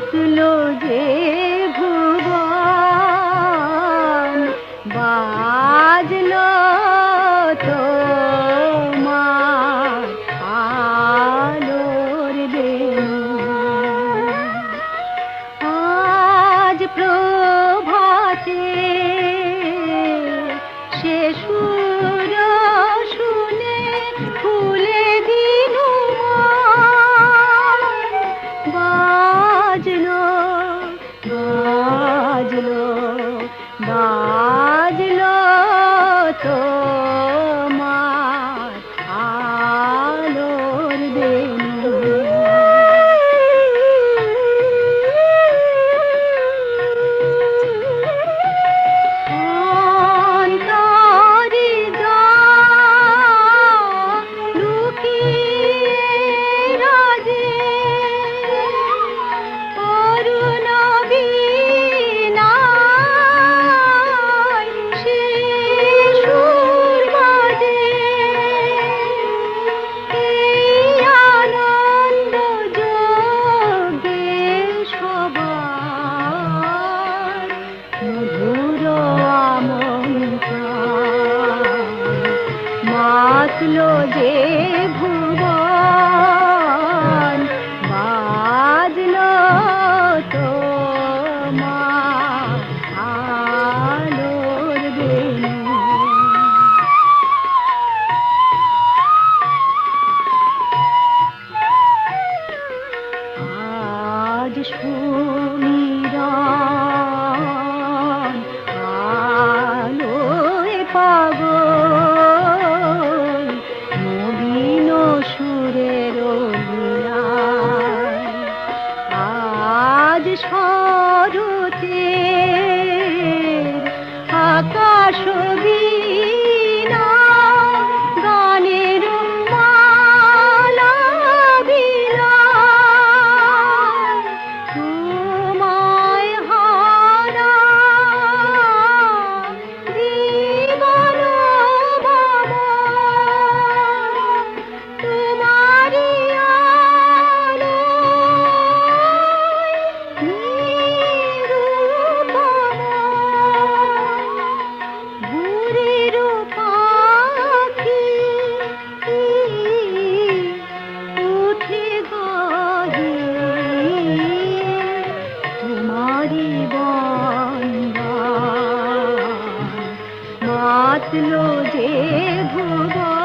বাঁচলো যে ভুবন বাজলো তো আলোর আজ প্রভাতে শেষ না আজ সরুতে আকাশ যে ভুবন